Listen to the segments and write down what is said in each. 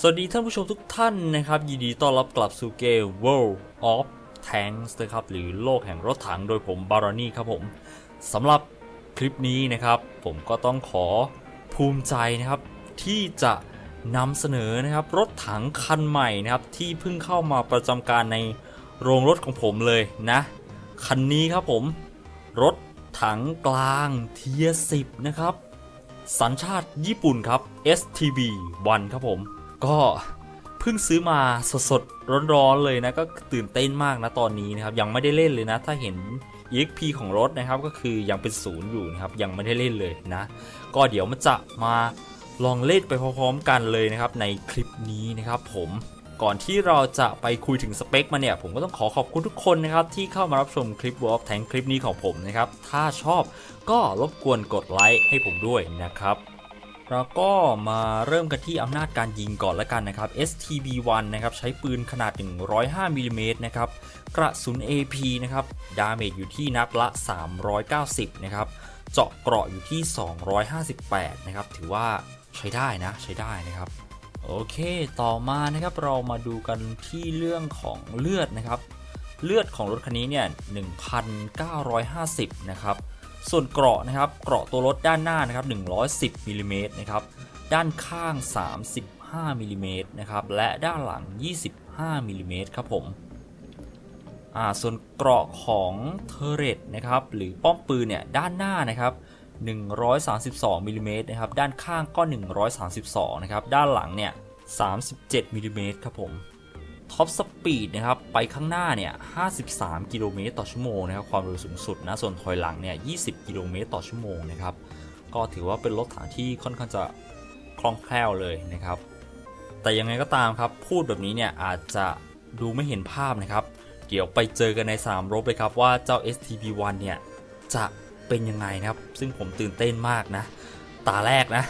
สวัสดีท่านผู้ชมทุกท่านนะครับ ยินดีต้อนรับกลับสู่เกม World of Tanks นะครับหรือโลกแห่งรถถังโดยผมบารอนี่ครับผมสำหรับคลิปนี้นะครับ ผมก็ต้องขอภูมิใจนะครับ ที่จะนำเสนอนะครับ รถถังคันใหม่นะครับ ที่เพิ่งเข้ามาประจำการในโรงรถของผมเลยนะ คันนี้ครับผม รถถังกลางเทียสิบนะครับ สัญชาติญี่ปุ่นครับ STB 1ครับผม ก็เพิ่งซื้อมาสดๆร้อนๆเลยนะก็ตื่นเต้นมากนะตอนนี้นะครับยังไม่ได้เล่นเลยนะ ถ้าเห็น EXP ของรถนะครับก็คือยังเป็นศูนย์อยู่นะครับยังไม่ได้เล่นเลยนะ ก็เดี๋ยวมันจะมาลองเล่นไปพร้อมๆกันเลยนะครับในคลิปนี้นะครับผมก่อนที่เราจะไปคุยถึงสเปคมาเนี่ย ผมก็ต้องขอขอบคุณทุกคนนะครับ ที่เข้ามารับชมคลิป World of Tank คลิปนี้ของผมนะครับ ถ้าชอบก็รบกวนกดไลค์ให้ผมด้วยนะครับ เราก็มาเริ่มกันที่อำนาจการยิงก่อนละกันนะครับ STB1 นะครับใช้ปืนขนาด 105มิลลิเมตรนะครับ กระสุน AP นะครับ ดาเมจอยู่ที่นัดละ 390 นะครับ เจาะเกราะอยู่ที่ 258 นะครับ ถือว่าใช้ได้นะ ใช้ได้นะครับ โอเค ต่อมานะครับเรามาดูกันที่เรื่องของเลือดนะครับ เลือดของรถคันนี้เนี่ย 1,950 นะครับ ส่วนเกราะนะครับเกราะตัวรถด้านหน้านะครับ110มิลลิเมตรนะครับด้านข้าง 35มิลลิเมตรนะครับและด้านหลัง 25มิลลิเมตรครับผมอ่าส่วนเกราะของเทเรตนะครับหรือป้อมปืนเนี่ยด้านหน้านะครับ132มิลลิเมตรนะครับด้านข้างก็ 132นะครับด้านหลังเนี่ย37มิลลิเมตรครับผม ท็อปสปีดนะครับ ไปข้างหน้าเนี่ย 53 กิโลเมตรต่อชั่วโมงนะครับ ความเร็วสูงสุดนะ ส่วนถอยหลังเนี่ย 20 กิโลเมตรต่อชั่วโมงนะครับ ก็ถือว่าเป็นรถถังที่ค่อนข้างจะคล่องแคล่วเลยนะครับ แต่ยังไงก็ตามครับ พูดแบบนี้เนี่ยอาจจะดูไม่เห็นภาพนะครับ เดี๋ยวไปเจอกันในสนามรบเลยครับว่าเจ้า STB1 เนี่ยจะเป็นยังไงนะครับ ซึ่งผมตื่นเต้นมากนะ ตาแรกนะ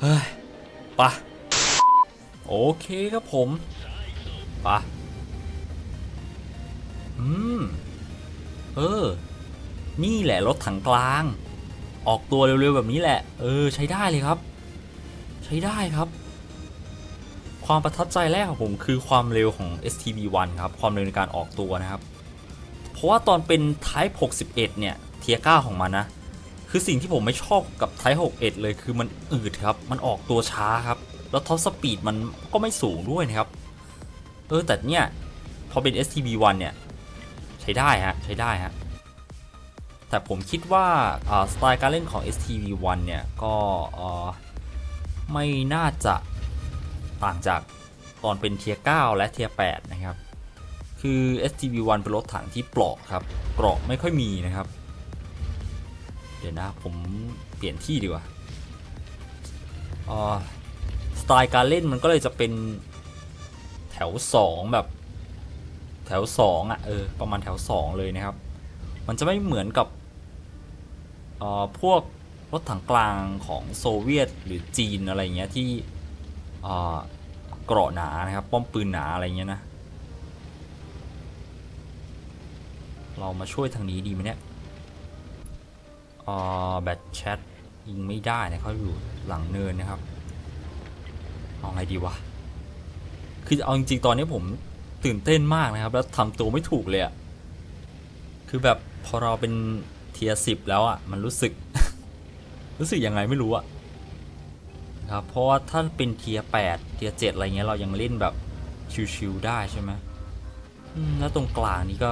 เฮ้ยปะโอเคครับผม ปะอืม เออ นี่แหละรถถังกลาง ออกตัวเร็วๆแบบนี้แหละ เออ ใช้ได้เลยครับ ใช้ได้ครับ ความประทับใจแรกของผมคือความเร็วของ STB1 ครับ ความเร็วในการออกตัวนะครับ เพราะว่าตอนเป็น Type 61 เนี่ย เทียก้าของมันนะ คือสิ่งที่ผมไม่ชอบกับ Type 61 เลยคือมันอืดครับ มันออกตัวช้าครับ แล้วท็อปสปีดมันก็ไม่สูงด้วยนะครับ เออแต่เนี่ยพอเป็น STB1 เนี่ย ใช้ได้ฮะ ใช้ได้ฮะ แต่ผมคิดว่าสไตล์การเล่นของ STB1 เนี่ย ก็ไม่น่าจะต่างจากตอนเป็นเทีย9และเทีย8นะครับ คือ STB1 เป็นรถถังที่เปราะครับ เกราะไม่ค่อยมีนะครับ เดี๋ยวนะ ผมเปลี่ยนที่ดีกว่าสไตล์การเล่นมันก็เลยจะเป็น แถว2แบบ แถว2อะเออประมาณแถว2เลยนะครับ มันจะไม่เหมือนกับเอ่อพวกรถถังกลางของโซเวียตหรือจีนอะไรเงี้ยที่เอ่อเกราะหนานะครับ ป้อมปืนหนาอะไรเงี้ยนะ เรามาช่วยทางนี้ดีไหมเนี่ยเอ่อแบตแชทยิงไม่ได้นะเขาอยู่หลังเนินนะครับ เอาไงดีวะ คือเอาจริงๆตอนนี้ผมตื่นเต้นมากนะครับ แล้วทำตัวไม่ถูกเลยอะคือแบบพอเราเป็นเทียสิบแล้วอะมันรู้สึก รู้สึกยังไงไม่รู้อะครับเพราะว่าถ้าเป็นเทียแปดเทียเจ็ดอะไรเงี้ยเรายังเล่นแบบชิวๆได้ใช่ไหมอืมแล้วตรงกลางนี้ก็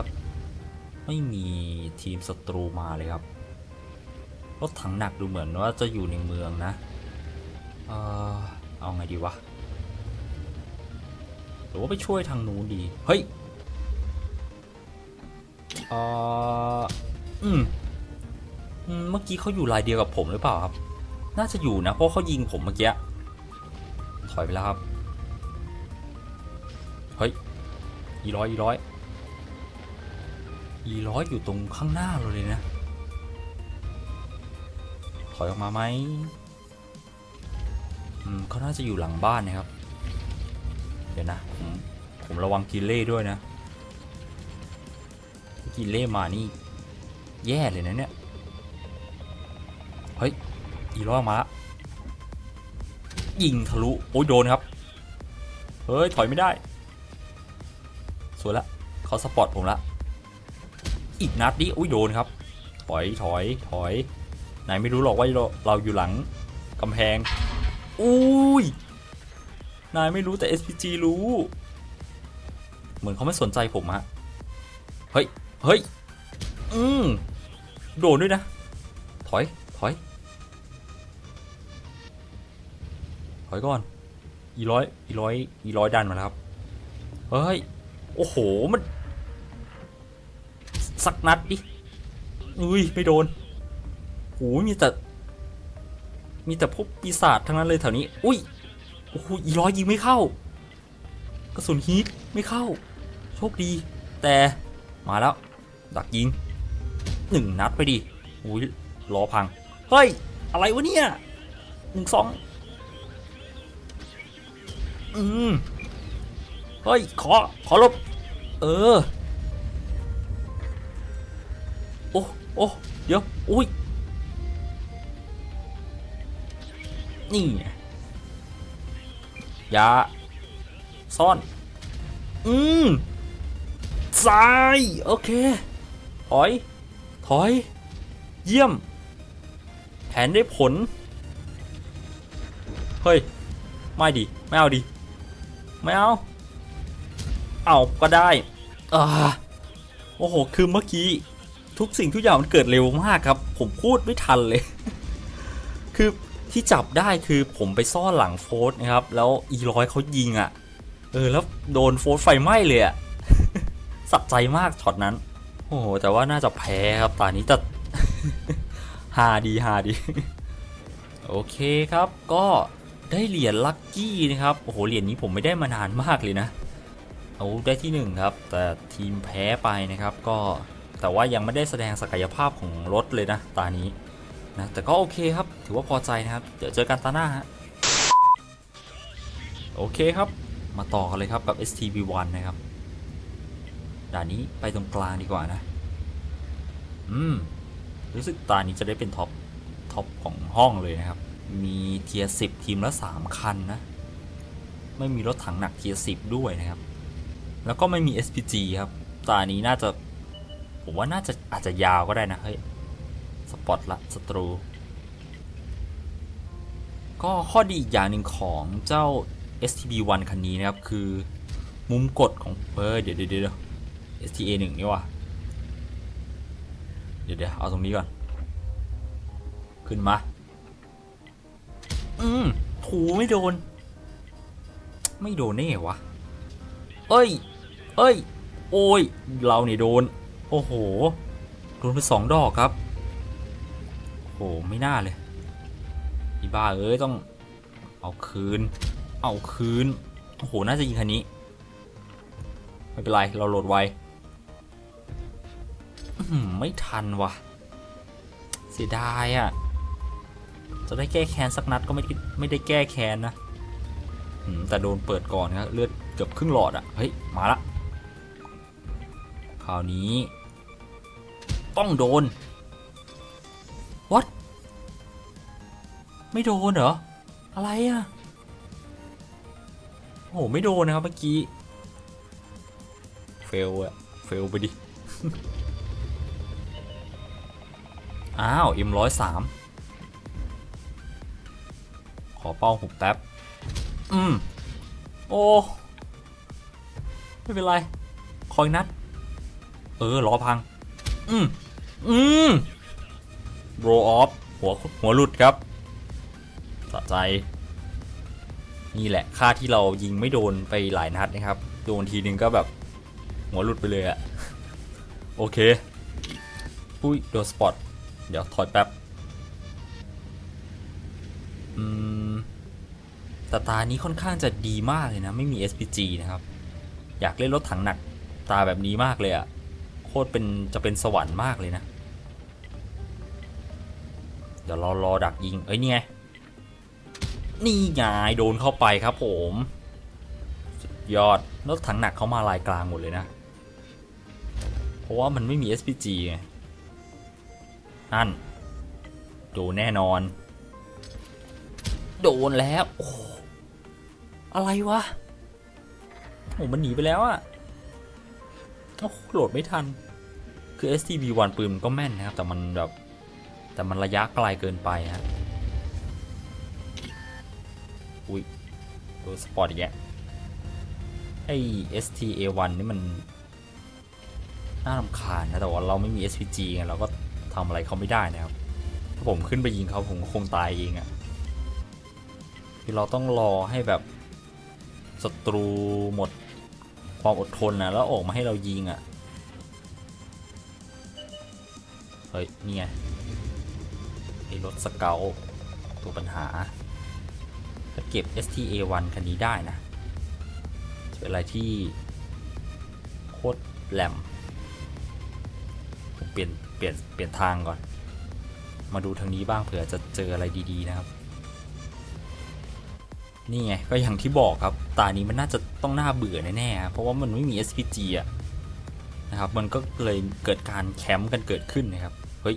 ไม่มีทีมศัตรูมาเลยครับรถถังหนักดูเหมือนว่าจะอยู่ในเมืองนะ เออเอาไงดีวะ หรือว่าไปช่วยทางนู้นดี เฮ้ยเอออืมอืมเมื่อกี้เขาอยู่ลายเดียวกับผมหรือเปล่าครับ น่าจะอยู่นะ เพราะเขายิงผมเมื่อกี้ ถอยไปแล้วครับ เฮ้ยอีร้อยอีร้อยอีร้อยอยู่ตรงข้างหน้าเราเลยนะ ถอยออกมาไหมอืมเขาน่าจะอยู่หลังบ้านนะครับ ดี๋ยวนะ ผมผมระวังกินเล่ด้วยนะ กินเล่มานี่ แย่เลยนะเนี่ย เฮ้ย อีรอบมาละยิงทะลุ โอ้ยโดนครับ เฮ้ย ถอยไม่ได้ สวยละเขาสปอร์ตผมละ อีกนัดดิอุ้ยโดนครับ ถอยถอยถอยนายไม่รู้หรอกว่าเราเราอยู่หลังกำแพง อุ้ย นายไม่รู้แต่ SPG รู้ เหมือนเขาไม่สนใจผมฮะ เฮ้ย เฮ้ย อืมโดนด้วยนะ ถอย ถอย ถอยก่อน อีร้อย อีร้อย อีร้อยดันมาแล้วครับ เฮ้ย โอ้โห มัน สักนัดดิ อุ้ย ไม่โดนโอ้ยมีแต่ มีแต่พวกปีศาจทั้งนั้นเลยแถวนี้ อุ้ย โอ้โหอีร้อยยิงไม่เข้า กระสุนฮีทไม่เข้า โชคดี แต่มาแล้ว ดักยิงหนึ่งนัดไปดิอุ้ยล้อพัง เฮ้ย อะไรวะเนี่ยหนึ่งสองอืมเฮ้ย ขอ ขอลบ เออ โอ้โอ้เดี๋ยว อุ้ย นี่ อยาซ่อน อืมซ้าย โอเค ถอย ถอย เยี่ยม แผนได้ผล เฮ้ย ไม่ดิไม่เอาดิไม่เอา เอาก็ได้อ่าโอ้โห คือเมื่อกี้ ทุกสิ่งทุกอย่างมันเกิดเร็วมากครับ ผมพูดไม่ทันเลย คือ ที่จับได้คือผมไปซ่อนหลังโฟสนะครับ แล้วอีร้อยเขายิงอะ่ะ เออ แล้วโดนโฟสไฟไหม้เลยอะ่ะสับใจมากช็อตนั้น โอ้โห แต่ว่าน่าจะแพ้ครับตอนนี้แต่ฮาดีฮาดี โอเคครับ ก็ได้เหรียญลัคกี้นะครับ โอ้โห เหรียญนี้ผมไม่ได้มานานมากเลยนะ เอาได้ที่หนึ่งครับ แต่ทีมแพ้ไปนะครับ ก็แต่ว่ายังไม่ได้แสดงศักยภาพของรถเลยนะ ตานี้ นะแต่ก็โอเคครับ ถือว่าพอใจนะครับ เดี๋ยวเจอกันตาหน้าฮะโอเคครับ มาต่อกันเลยครับกับ STB1 นะครับด่านนี้ไปตรงกลางดีกว่านะ อืม รู้สึกตานี้จะได้เป็นท็อป ท็อปของห้องเลยนะครับ มีเทียร์สิทีมละ3คันนะ ไม่มีรถถังหนักเทียร์สิด้วยนะครับ แล้วก็ไม่มี SPG ครับ ตานี้น่าจะ ผมว่าน่าจะอาจจะยาวก็ได้นะ เฮ้ย สปอตละศัตรู ก็ข้อดีอีกอย่างหนึ่งของเจ้า STB1 คันนี้นะครับ คือมุมกดของเออเดี๋ยวเดี๋ยวเดี๋ยว STA 1 นี่ว่ะเดี๋ยวเดี๋ยวเอาตรงนี้ก่อน ขึ้นมา อืมถูไม่โดน ไม่โดนแน่วะ เอ้ย เอ้ย โอ้ย เราเนี่ยโดน โอ้โห โดนไปสองดอกครับ โอ้ไม่น่าเลยอีบ้าเอ้ยต้องเอาคืน เอาคืน โอ้โห น่าจะยิงคันนี้ ไม่เป็นไร เราโหลดไวไม่ทันวะเสียดายอะ่ะ จะได้แก้แค้นสักนัดก็ไม่ได้ไม่ได้แก้แค้นนะแต่โดนเปิดก่อนครับเลือดเกือบครึ่งหลอดอะ่ะ เฮ้ย มาละ คราวนี้ ต้องโดน ไม่โดนเหรอ อะไรอะ่ะ โอ้โห ไม่โดนนะครับเมื่อกี้ เฟลอะเฟลไปดิ อ้าว M ร้อยสามขอเป้าหุบแป๊บอืม โอ้ ไม่เป็นไร คอยนัด เออล้อพัง อืม อืมโรออฟหัวหัวหลุดครับ สะใจ นี่แหละค่าที่เรายิงไม่โดนไปหลายนัดนะครับ โดนทีนึงก็แบบ หัวหลุดไปเลยอะโอเค อุ้ยโดนสปอต เดี๋ยวถอยแป๊บ อืมต่ตานี้ค่อนข้างจะดีมากเลยนะ ไม่มี SPG นะครับ อยากเล่นรถถังหนักตาแบบนี้มากเลยอะโคตรเป็นจะเป็นสวรรค์มากเลยนะ เดี๋ยวรอรอดักยิง เอ้ยนี่ไง นี่ไงโดนเข้าไปครับผมสุดยอดรถถังหนักเขามาลายกลางหมดเลยนะ เพราะว่ามันไม่มี SPG ไงนั่นโดนแน่นอน โดนแล้ว โอ้อะไรวะโอ้มันหนีไปแล้วอะโอ้โหลดไม่ทัน คือ STB1 ปืนมันก็แม่นนะครับ แต่มันแบบ แต่มันระยะไกลเกินไปฮะ อุ้ยโดนสปอร์ตอีกแล้วไอ้ STA1 นี่มันน่ารำคาญนะแต่ว่าเราไม่มี SPG ไงเราก็ทำอะไรเขาไม่ได้นะครับ ถ้าผมขึ้นไปยิงเขาผมก็คงตายเองอะ่ะคือเราต้องรอให้แบบศัตรูหมดความอดทนนะแล้วออกมาให้เรายิงอะ่ะ เฮ้ย นี่ไงไอ้รถสเกลตัวปัญหา ถ้าเก็บ STA1 คันนี้ได้นะจะเป็นอะไรที่โคตรแหลมผมเปลี่ยนเปลี่ยนเปลี่ยนทางก่อน มาดูทางนี้บ้างเผื่อจะเจออะไรดีๆนะครับ นี่ไงก็อย่างที่บอกครับ ตานี้มันน่าจะต้องน่าเบื่อแน่ๆเพราะว่ามันไม่มี SPG อะนะครับ มันก็เลยเกิดการแคมป์กันเกิดขึ้นนะครับ เฮ้ย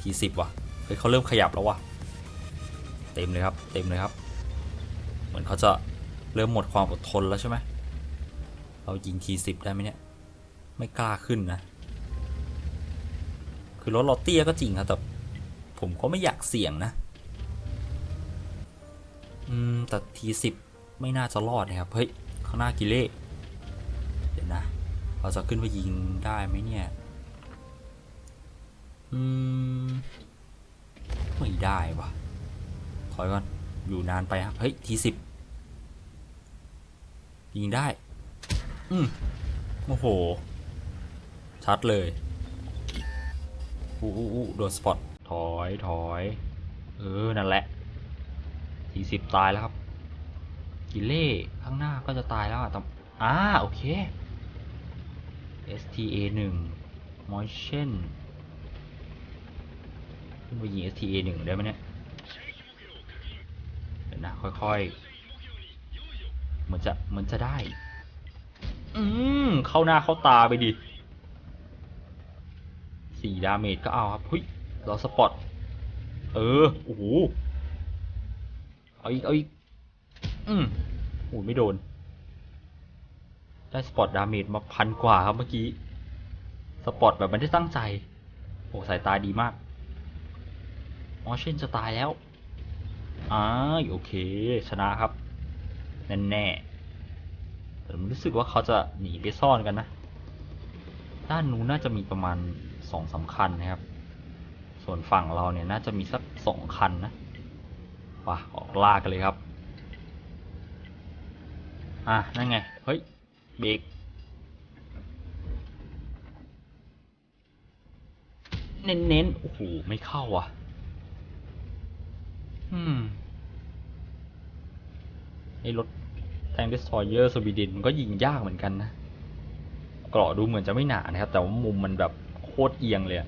ทีสิบว่ะ เฮ้ยเขาเริ่มขยับแล้วว่ะ เต็มเลยครับ เต็มเลยครับ มือนเขาจะเริ่มหมดความอดทนแล้วใช่ไหมเรายิงทีสิบได้ไหมเนี่ย ไม่กล้าขึ้นนะ คือรถเราเตี้ยก็จริงครับแต่ผมก็ไม่อยากเสี่ยงนะ อืม แต่ทีสิบไม่น่าจะรอดนะครับ เฮ้ย ข้างหน้ากิเล่เดี๋ยวนะ เราจะขึ้นไปยิงได้ไหมเนี่ย อืม ไม่ได้วะถอยก่อน อยู่นานไปครับ เฮ้ย ทีสิบ ยิงได้ อืมโอ้โห ชัดเลยอู้อู้อู้โดนสปอต ถอยถอย เออ นั่นแหละสี่สิบตายแล้วครับ กิเล่ ข้างหน้าก็จะตายแล้วอะแต่อ่า โอเค STA 1 Motion ขึ้นไปยิง STA 1ได้ไหมเนี่ย เดี๋ยวนะ ค่อยๆ เหมือนจะเหมือนจะได้ อืมเข้าหน้าเข้าตาไปดิสี่ดาเมจก็เอาครับเฮ้ยเราสปอต เออ โอ้โห เอาอีก เอาอีก อืมโอ้ยไม่โดน ได้สปอตดาเมจมาพันกว่าครับเมื่อกี้ สปอตแบบไม่ได้ตั้งใจ โอ้สายตาดีมากอ๋อเช่นจะตายแล้วอ้ายโอเค ชนะครับ แน่แน่ๆแต่รู้สึกว่าเขาจะหนีไปซ่อนกันนะ ด้านนู้นน่าจะมีประมาณสองสามคันนะครับ ส่วนฝั่งเราเนี่ยน่าจะมีสักสองคันนะป่ะออกล่ากันเลยครับ อะ นั่นไง เฮ้ย เบรกเน้นๆ โอ้โห ไม่เข้าอะ อืม ไอ้รถแทงดิสทอยเยอร์สวีเดนมันก็ยิงยากเหมือนกันนะเกราะดูเหมือนจะไม่หนานะครับ แต่ว่ามุมมันแบบโคตรเอียงเลย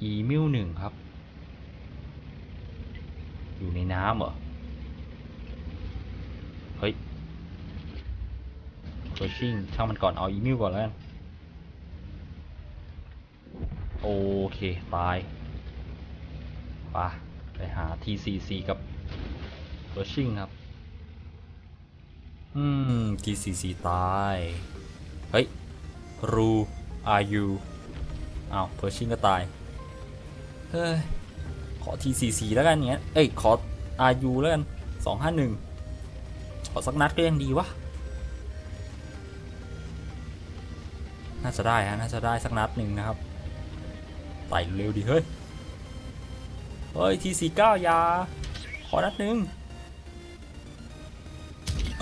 อีมิวหนึ่งครับ อยู่ในน้ำเหรอ เฮ้ยโคชิ่งช่างมันก่อนเอาอีมิวก่อนแล้วกันโอเค ตายไปะไปหา TCC กับ โคชิ่งครับ อืม TCC ตาย เฮ้ย รู are you อ้าวเพอร์ชิงก็ตาย เฮ้ย ขอ TCC แล้วกันเงี้ย เอ้ย ขอ are you แล้วกัน251ขอสักนัดก็ยังดีวะ น่าจะได้ฮะ น่าจะได้สักนัดหนึ่งนะครับไต่เร็วดิเฮ้ย เฮ้ย T49 ยา ขอนัดหนึ่ง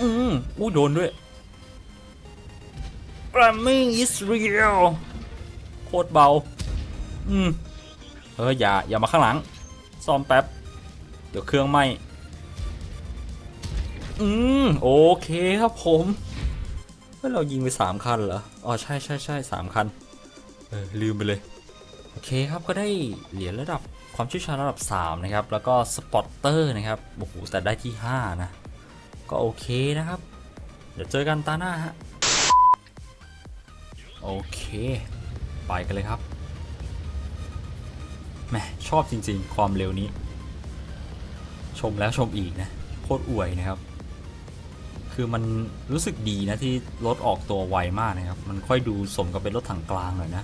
อืมอู้โดนด้วย Ramming is real โคตรเบา อืม เอออย่า อย่ามาข้างหลัง ซ่อมแป๊บ เดี๋ยวเครื่องไหมอืม โอเคครับผมเฮ้ยเรายิงไปสามคันเหรอ อ๋อ ใช่ใช่ใช่สามคัน เออ ลืมไปเลย โอเคครับก็ได้เหรียญระดับความเชี่ยวชาญระดับ 3 นะครับ แล้วก็สปอตเตอร์นะครับ โอ้โห แต่ได้ที่ 5 นะ ก็โอเคนะครับ เดี๋ยวเจอกันตาหน้าฮะ โอเค ไปกันเลยครับแหมชอบจริงๆ ความเร็วนี้ ชมแล้วชมอีกนะ โคตรอวยนะครับ คือมันรู้สึกดีนะที่รถออกตัวไวมากนะครับ มันค่อยดูสมกับเป็นรถถังกลางหน่อยนะ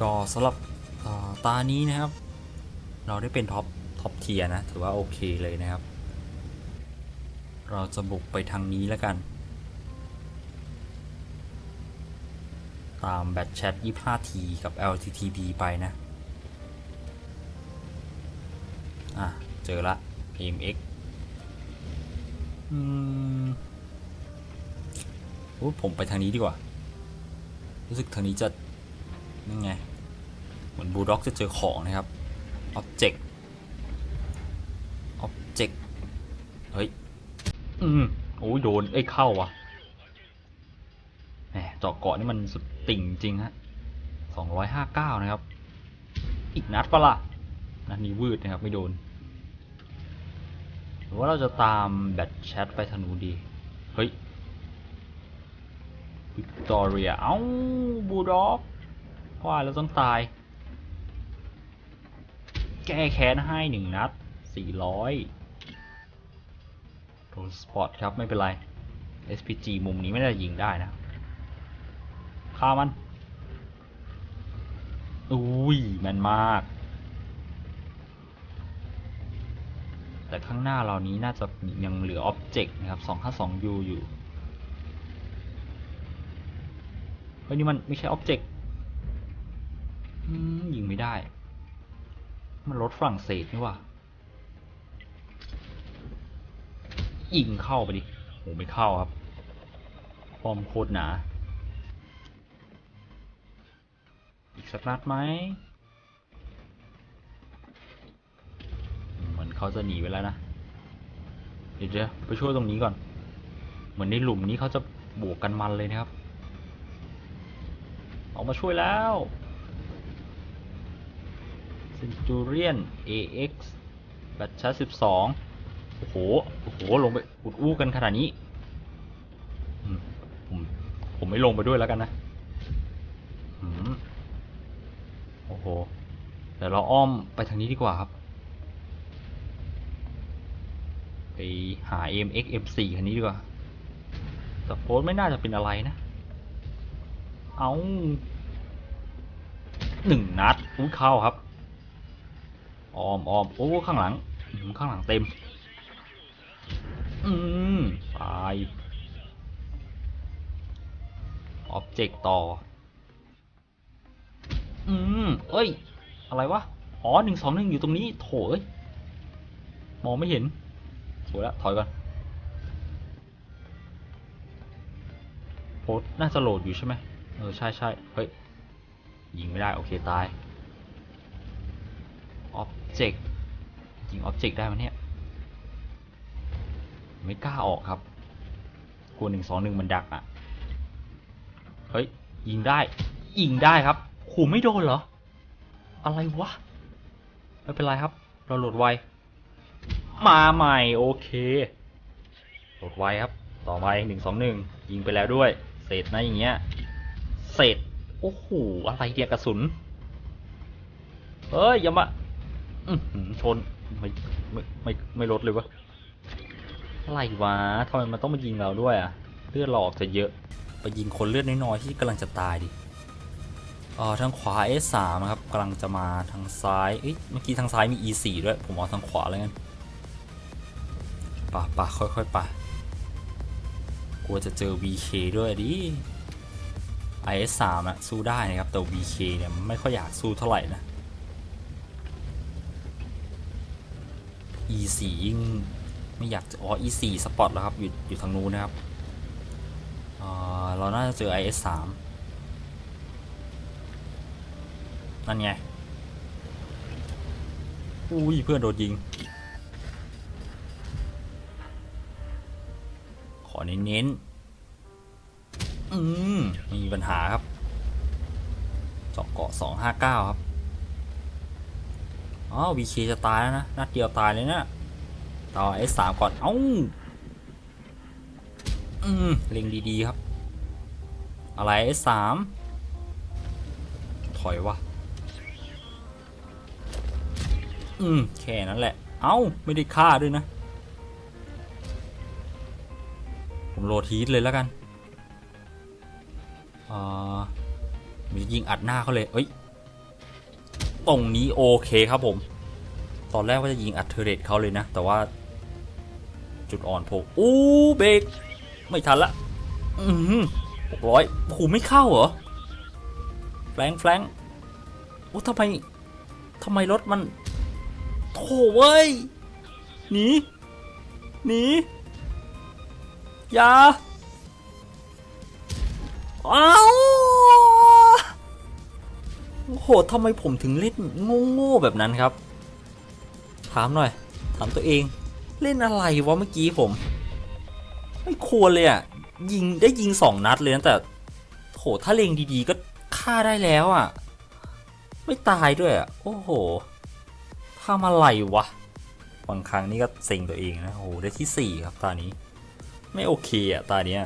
ก็สำหรับตานี้นะครับ เราได้เป็นท็อปท็อปเทียนะ ถือว่าโอเคเลยนะครับ เราจะบุกไปทางนี้แล้วกัน ตามแบตแชท 25T กับ LTTB ไปนะ อะ เจอละ AMX อืมโอ้ผมไปทางนี้ดีกว่า รู้สึกทางนี้จะนั่นไง เหมือนบูลด็อกจะเจอของนะครับ Object Object เฮ้ย อืมโอ้ยโดนเอ้ยเข้าว่ะแหมเจาะเกาะนี่มันสุดติ่งจริงฮะสองร้อยห้าเก้านะครับ อีกนัดปะล่ะนัดนี้วืดนะครับไม่โดน หรือว่าเราจะตามแบทแชทไปธนูดี เฮ้ยวิกตอเรีย เอ้า บูด็อกว่าแล้วต้องตาย แก้แค้นให้หนึ่งนัด400 โดนสปอตครับไม่เป็นไร SPG มุมนี้ไม่ได้ยิงได้นะฆ่ามัน อุ้ยแมนมาก แต่ข้างหน้าเรานี้น่าจะยังเหลืออ็อบเจกต์นะครับ 252U อยู่ เฮ้ยนี่มันไม่ใช่อ็อบเจกต์ยิงไม่ได้ มันรถฝรั่งเศสนี่ว่า ยิงเข้าไปดิโหไม่เข้าครับป้อมโคตรหนา อีกสักนัดไหมเหมือนเขาจะหนีไปแล้วนะ เดี๋ยวเดี๋ยวไปช่วยตรงนี้ก่อน เหมือนในหลุมนี้เขาจะบวกกันมันเลยนะครับ ออกมาช่วยแล้ว Centurion AX แบตชาร์จ12 อ้โห โอ้โห ลงไปอุดอู้กันขนาดนี้ผมผมไม่ลงไปด้วยแล้วกันนะโอ้โห เดี๋ยวเราอ้อมไปทางนี้ดีกว่าครับ ไปหา MX M4 คันนี้ดีกว่าแต่โพสไม่น่าจะเป็นอะไรนะ เอาหนึ่งนัดอุ้เข้าครับ ออมออมโอ้ข้างหลัง ข้างหลังเต็ม อืมตายออบเจกต์ต่อ อืม เอ้ย อะไรวะ อ๋อหนึ่งสองหนึ่งอยู่ตรงนี้ โถเอ้ย มองไม่เห็น สวยแล้ว ถอยก่อนโพสน่าจะโหลดอยู่ใช่ไหมเออ ใช่ใช่เฮ้ย ยิงไม่ได้ โอเค ตายออบเจกต์ยิงออบเจกต์ได้ไหมเนี่ย ไม่กล้าออกครับ กลัวหนึ่งสองหนึ่งมันดักอะ เฮ้ย ยิงได้ ยิงได้ครับขู่ไม่โดนเหรอ อะไรวะ ไม่เป็นไรครับ เราโหลดไว มาใหม่ โอเค โหลดไวครับ ต่อไปหนึ่งสองหนึ่งยิงไปแล้วด้วย เสร็จนะอย่างเงี้ย เสร็จ โอ้โห อะไรเนี่ยกระสุน เฮ้ย อย่ามาอืชน ไม่ ไม่ ไม่ ไม่ลดเลยวะ อะไรวะทำไมมันต้องมายิงเราด้วยอะเลือดหลอกจะเยอะ ไปยิงคนเลือดน้อยๆที่กำลังจะตายดิเอ่อทางขวา S3 นะครับกำลังจะมาทางซ้ายเอ้ยเมื่อกี้ทางซ้ายมี E4 ด้วย ผมเอาทางขวาแล้วกันป่ะป่ะค่อยๆป่ะกลัวจะเจอ VK ด้วยดิ IS3 อะสู้ได้นะครับ แต่ VK เนี่ยไม่ค่อยอยากสู้เท่าไหร่นะ E4 ยิ่ง ไม่อยากจะอ๋อ E4 สปอตแล้วครับ อยู่อยู่ทางนู้นนะครับเเราน่าจะเจอ IS3 นั่นไง อุ้ย เพื่อนโดนยิง ขอเน้นๆ อืมไม่มีปัญหาครับเจาะเกาะ 259 ครับ อ๋อ VK จะตายแล้วนะ นัดเดียวตายเลยนะ ต่อ S3 ก่อนเอ้าอืมเล็งดีๆครับ อะไร S3 ถอยวะอืมแค่นั้นแหละ เอ้าไม่ได้ฆ่าด้วยนะ ผมโหลดฮีทเลยแล้วกันอ่ามียิงอัดหน้าเขาเลยเอ้ยตรงนี้โอเคครับผม ตอนแรกว่าจะยิงอัดเทอร์เรตเขาเลยนะ แต่ว่า จุดอ่อนโผล่อู้เบรกไม่ทันละอืมหกร้อยโอ้โหไม่เข้าเหรอแฟลงแฟลงโอ้ทำไมทำไมรถมันโถเว้ยหนีหนีอย่าอ้าวโอ้โหทำไมผมถึงเล่นโง่ๆแบบนั้นครับ ถามหน่อย ถามตัวเอง เล่นอะไรวะเมื่อกี้ผม ไม่ควรเลยอะ ยิงได้ยิงสองนัดเลยนะแต่โหถ้าเลงดีๆก็ฆ่าได้แล้วอะ ไม่ตายด้วยอะ โอ้โหทำอะไรวะบางครั้งนี่ก็เซ็งตัวเองนะโอ้โหได้ที่สี่ครับตานี้ ไม่โอเคอะตาเนี้ย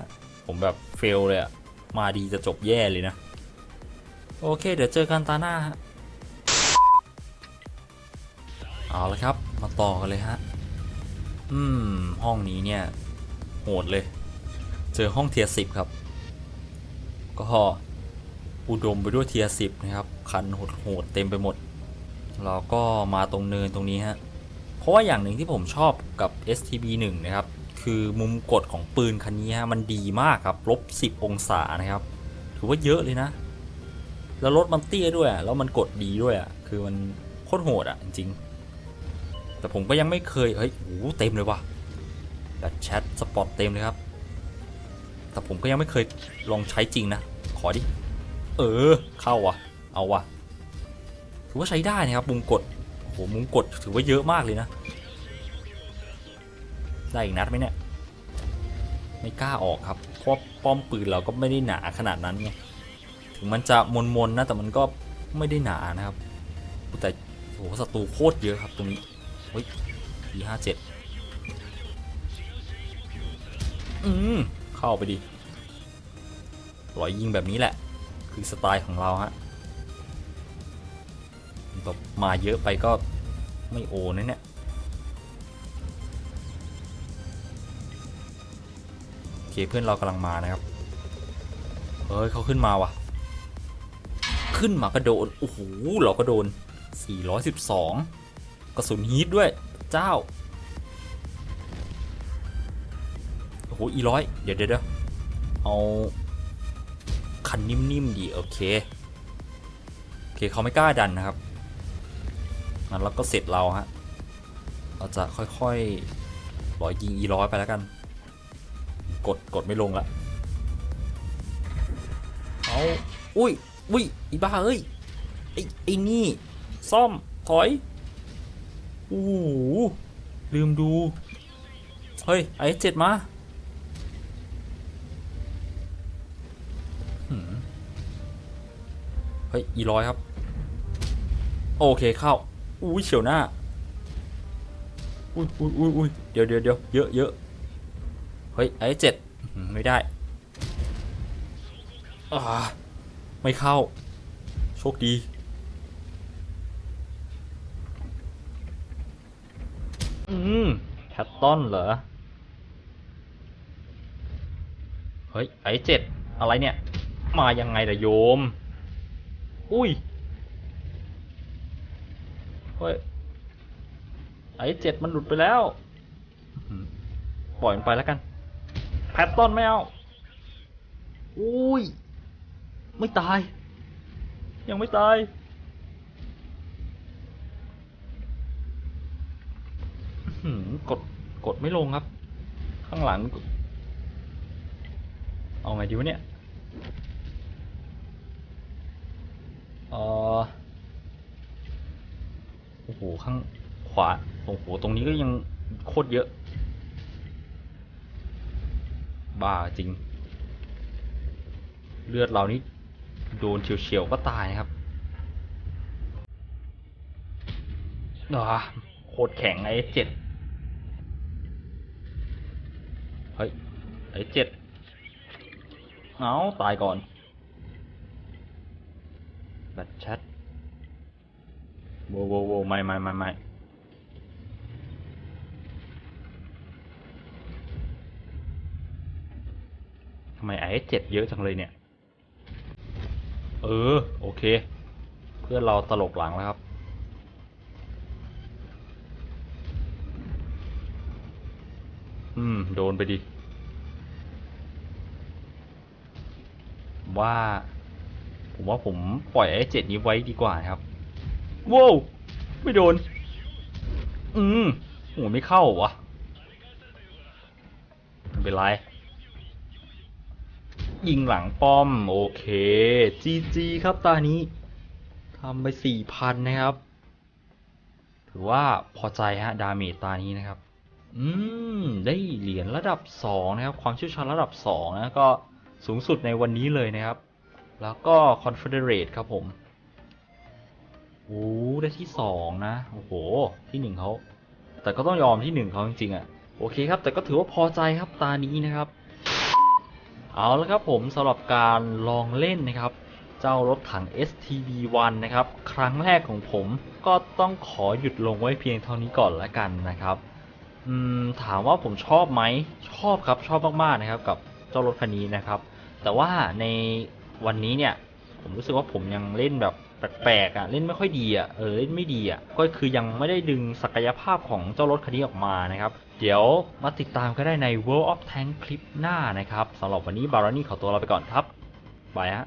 ผมแบบเฟลเลยอะ มาดีจะจบแย่เลยนะ โอเค เดี๋ยวเจอกันตาหน้าฮะเอาละครับ มาต่อกันเลยฮะ อืม ห้องนี้เนี่ย โหดเลย เจอห้องเทียสิบครับ ก็อุดมไปด้วยเทียสิบนะครับ คันโหดๆเต็มไปหมด เราก็มาตรงเนินตรงนี้ฮะ เพราะว่าอย่างหนึ่งที่ผมชอบกับ STB 1 นะครับ คือมุมกดของปืนคันนี้ฮะมันดีมากครับลบ10 องศานะครับ ถือว่าเยอะเลยนะ แล้วรถมันเตี้ยด้วย แล้วมันกดดีด้วยอะคือมันโคตรโหดอะจริงๆ แต่ผมก็ยังไม่เคย เฮ้ยโอ้โหเต็มเลยว่ะแบบแชทสปอตเต็มเลยครับ แต่ผมก็ยังไม่เคยลองใช้จริงนะ ขอดิ เออ เข้าว่ะ เอาว่ะ ถือว่าใช้ได้นะครับ มุมกด โอ้โห มุมกดถือว่าเยอะมากเลยนะ ได้อีกนัดไหมเนี่ย ไม่กล้าออกครับ เพราะป้อมปืนเราก็ไม่ได้หนาขนาดนั้นไง ถึงมันจะมนๆนะแต่มันก็ไม่ได้หนานะครับ แต่โหศัตรูโคตรเยอะครับตรงนี้ ฮ้ยทีห้าเจ็ดอืม เข้าไปดิรอยยิงแบบนี้แหละ คือสไตล์ของเราฮะแบบมาเยอะไปก็ไม่โอนะเนี่ย โอเคเพื่อนเรากำลังมานะครับ เฮ้ยเขาขึ้นมาว่ะ ขึ้นมาก็โดน โอ้โห เราก็โดน 412 กระสุนฮีทด้วย เจ้า โอ้โห อีร้อยเดี๋ยวเดี๋ยวเดี๋ยวเอาคันนิ่มๆดี โอเค โอเคเขาไม่กล้าดันนะครับงั้นเราก็เสร็จเราฮะ เราจะค่อยๆร้อยยิงอีร้อยไปแล้วกัน กดกดไม่ลงละ เอาอุ้ยอุ้ยอีบ้าเอ้ยไอ้ไอ้นี่ ซ่อม ถอย โอ้โหลืมดู เฮ้ย ไอ้เจ็ดมาเฮ้ย อีร้อยครับ โอเคเข้า อุ้ยเฉียวหน้า อุ้ยอุ้ยอุ้ยอุ้ยเดี๋ยวเดี๋ยวเดี๋ยวเยอะเยอะเฮ้ย ไอ้เจ็ดไม่ได้อ่าไม่เข้า โชคดี อื แคทตอนเหรอ เฮ้ย ไอ้เจ็ดอะไรเนี่ย มายังไงล่ะโยม อุ้ย เฮ้ย ไอ้เจ็ดมันหลุดไปแล้ว ปล่อยมันไปแล้วกัน แพทตอนไม่เอา อุ้ย ไม่ตาย ยังไม่ตาย อื้อหือ กดกดไม่ลงครับ ข้างหลัง เอาไงดีวะเนี่ยเออโอ้โห ข้างขวา โอ้โห ตรงนี้ก็ยังโคตรเยอะ บ้าจริง เลือดเรานี่โดนเฉียวๆก็ตายนะครับอ่าโคตรแข็งไอ้เจ็ด เฮ้ย ไอ้เจ็ดเอาตายก่อนบตแชทโวโวโวไม่ไม่ไม่ไม่ทำไมไอ้เจ็ดเยอะจังเลยเนี่ย เออ โอเค เพื่อนเราตลกหลังแล้วครับอืม โดนไปดิ ว่า ผมว่าผมปล่อยไอ้เจ็ดนี้ไว้ดีกว่านะครับว้าวไม่โดน อืมโหไม่เข้าวะไม่เป็นไร ยิงหลังป้อม โอเคจีจีครับตานี้ทำไปสี่พันนะครับ ถือว่าพอใจฮะ ดาเมจตานี้นะครับ อืม ได้เหรียญระดับ2นะครับ ความเชี่ยวชาญระดับ2นะก็ สูงสุดในวันนี้เลยนะครับ แล้วก็ Confederate ครับผมโอ้ได้ที่2นะ โอ้โห ที่1เขาแต่ก็ต้องยอมที่1เขาจริงๆอะ่ะ โอเคครับ แต่ก็ถือว่าพอใจครับตานี้นะครับ เอาละครับผมสำหรับการลองเล่นนะครับ เจ้ารถถัง STB1 นะครับ ครั้งแรกของผมก็ต้องขอหยุดลงไว้เพียงเท่านี้ก่อนละกันนะครับ อืม ถามว่าผมชอบไหม ชอบครับ ชอบมากๆนะครับกับ เจ้ารถคันนี้นะครับ แต่ว่าในวันนี้เนี่ยผมรู้สึกว่าผมยังเล่นแบบแปลกๆอะเล่นไม่ค่อยดีอะเออเล่นไม่ดีอะก็คือยังไม่ได้ดึงศักยภาพของเจ้ารถคันนี้ออกมานะครับ เดี๋ยวมาติดตามก็ได้ใน World of Tank คลิปหน้านะครับสำหรับวันนี้บารอนี่ขอตัวลาไปก่อนครับบายฮะ